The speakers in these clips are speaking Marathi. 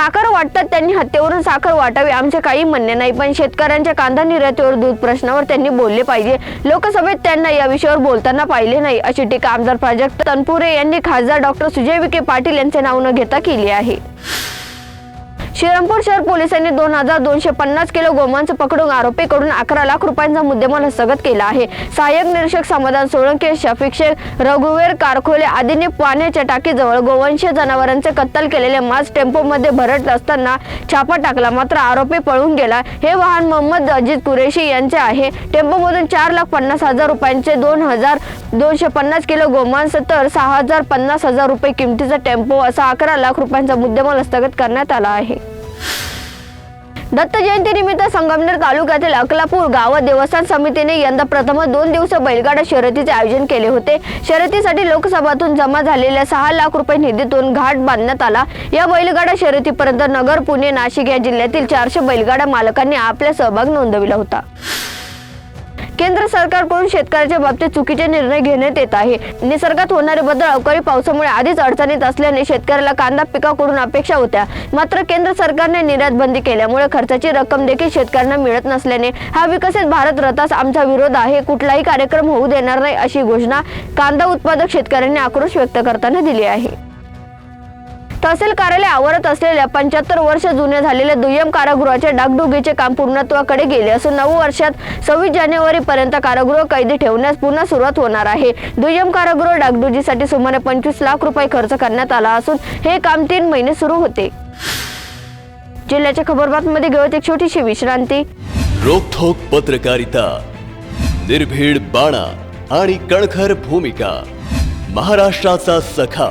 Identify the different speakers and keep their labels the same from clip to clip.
Speaker 1: साखर वाटतात त्यांनी हत्येवरून साखर वाटावी आमचे काही म्हणणे नाही. पण शेतकऱ्यांच्या कांदा निर्यातीवर दूध प्रश्नावर त्यांनी बोलले पाहिजे. लोकसभेत त्यांना या विषयावर बोलताना पाहिले नाही अशी टीका आमदार प्राजक्त तनपुरे यांनी खासदार डॉक्टर सुजय विखे पाटील यांचे नाव न घेता केली आहे. श्रीरामपूर शहर पोलिसांनी दोन हजार दोनशे पन्नास किलो गोमांस पकडून आरोपीकडून अकरा लाख रुपयांचा मुद्देमाल हस्तगत केला आहे. सहाय्यक निरीक्षक समाधान सोळंके शफिक शेख रघुवीर कारखोले आदींनी पाण्याच्या टाकीजवळ गोवंशीय जनावरांचे कत्तल केलेले मास टेम्पोमध्ये भरत असताना छापा टाकला. मात्र आरोपी पळून गेला. हे वाहन मोहम्मद अजित कुरेशी यांचे आहे. टेम्पोमधून चार लाख पन्नास हजार रुपयांचे दोन हजार दोनशे पन्नास किलो गोमांस तर सहा हजार पन्नास हजार रुपये किमतीचा टेम्पो असा अकरा लाख रुपयांचा मुद्देमाल हस्तगत करण्यात आला आहे. दत्त जयंतीनिमित्त संगमनेर तालुक्यातील अकलापूर गाव देवस्थान समितीने यंदा प्रथमच दोन दिवस बैलगाडा शर्यतीचे आयोजन केले होते. शर्यतीसाठी लोकसभातून जमा झालेल्या सहा लाख रुपये निधीतून घाट बांधण्यात आला. या बैलगाडा शर्यतीपर्यंत नगर पुणे नाशिक या जिल्ह्यातील चारशे बैलगाडा मालकांनी आपला सहभाग नोंदविला होता. केंद्र सरकारकडून शेतकऱ्याच्या बाबतीत चुकीचे निर्णय घेण्यात येत आहे. निसर्गात होणारे बदल अवकाळी पावसामुळे आधीच अडचणीत असल्याने शेतकऱ्याला कांदा पिकाकडून अपेक्षा होत्या. मात्र केंद्र सरकारने निर्यात बंदी केल्यामुळे खर्चाची रक्कम देखील शेतकऱ्यांना मिळत नसल्याने हा विकसित भारत रथास आमचा विरोध आहे. कुठलाही कार्यक्रम होऊ देणार नाही अशी घोषणा कांदा उत्पादक शेतकऱ्यांनी आक्रोश व्यक्त करताना दिली आहे. तहसील कार्यालय आवरत असलेल्या पंच्याहत्तर वर्ष जुने झालेल्या दुय्यम कारागृहाचे डागडुगीचे काम पूर्णत्वाकडे गेले असून नऊ वर्षात सव्वीस जानेवारी पर्यंत कारागृह कैदी ठेवण्यास पुन्हा सुरुवात होणार आहे. दुय्यम कारागृह डागडुजीसाठी सुमारे पंचवीस लाख रुपये खर्च करण्यात आला असून हे काम तीन महिने सुरू होते. जिल्ह्याच्या खबरबातमध्ये घेऊत एक छोटीशी विश्रांती.
Speaker 2: रोखोक पत्रकारिता निर्भीड बाणा आणि कणखर भूमिका महाराष्ट्राचा सखा.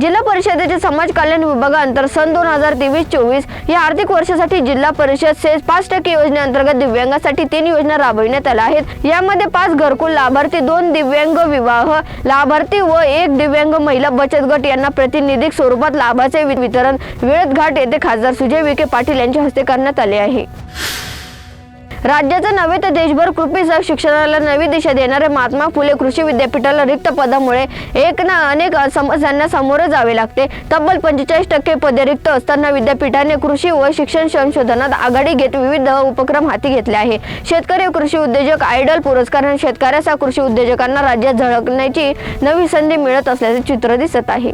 Speaker 1: जिल्हा परिषदेचे समाज कल्याण विभागाअंतर सन दोन हजार तेवीस चोवीस या आर्थिक वर्षासाठी जिल्हा परिषद सेस पाच टक्के योजनेअंतर्गत दिव्यांगासाठी तीन योजना राबविण्यात आल्या आहेत. यामध्ये पाच घरकुल लाभार्थी दोन दिव्यांग विवाह लाभार्थी व एक दिव्यांग महिला बचत गट यांना प्रातिनिधिक स्वरूपात लाभाचे वितरण वेळत घाट येथे खासदार सुजय विखे पाटील यांच्या हस्ते करण्यात आले आहे. राज्याचा नव्हे तर देशभर कृपीसह शिक्षणाला नवी दिशा देणारे महात्मा फुले कृषी विद्यापीठाला रिक्त पदामुळे एक ना अनेक समस्यांना सामोरे जावे लागते. तब्बल पंचेचाळीस टक्के पदे रिक्त असताना विद्यापीठाने कृषी व शिक्षण संशोधनात आघाडी घेत विविध उपक्रम हाती घेतले आहे. शेतकरी व कृषी उद्योजक आयडल पुरस्काराने शेतकऱ्यासह कृषी उद्योजकांना राज्यात झळकण्याची नवी संधी मिळत असल्याचे चित्र दिसत आहे.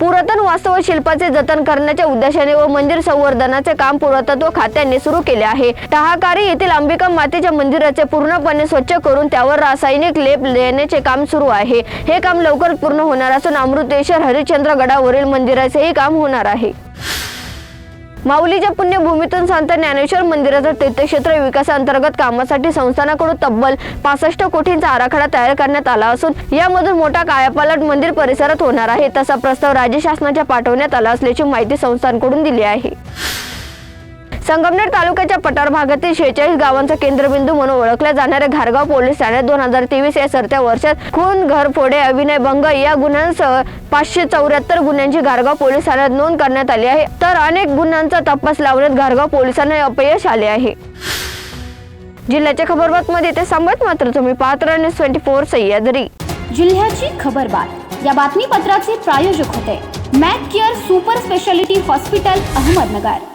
Speaker 1: पुरातन वास्तव शिल्पाचे जतन करण्याच्या उद्देशाने व मंदिर संवर्धनाचे काम पुरातत्व खात्याने सुरू केले आहे. टहाकारी येथील अंबिका मातेच्या मंदिराचे पूर्णपणे स्वच्छ करून त्यावर रासायनिक लेप देण्याचे काम सुरू आहे. हे काम लवकर पूर्ण होणार असून अमृतेश्वर हरिश्चंद्र गडावरील मंदिराचेही काम होणार आहे. माऊलीच्या पुण्यभूमीतून संत ज्ञानेश्वर मंदिराच्या तीर्थक्षेत्र विकासाअंतर्गत कामासाठी संस्थानाकडून तब्बल पासष्ट कोटींचा आराखडा तयार करण्यात आला असून यामधून मोठा कायापालट मंदिर परिसरात होणार आहे. तसा प्रस्ताव राज्य शासनाच्या पाठवण्यात आला असल्याची माहिती संस्थांकडून दिली आहे. संगमनेर तालुक्याच्या पठार भागातील शेहेचाळीस गावांचा केंद्रबिंदू म्हणून ओळखल्या जाणाऱ्या घारगाव पोलीस ठाण्यात दोन हजार तेवीस या सरत्या वर्षात खून घरफोडे अभिनय भंग या गुन्ह्यांसह पाचशे चौऱ्याहत्तर गुन्ह्यांची घारगाव पोलीस ठाण्यात नोंद करण्यात आली आहे. तर अनेक गुन्ह्यांचा तपास लावण्यात घारगाव पोलिसांना अपयश आले आहे. जिल्ह्याच्या खबरबातमध्ये ते सांगत मात्र तुम्ही पात्र न्यूज ट्वेंटी फोर सह्याद्री.
Speaker 3: जिल्ह्याची खबरबात या बातमीपत्राचे प्रायोजक होते. Mac care super speciality hospital Ahmednagar.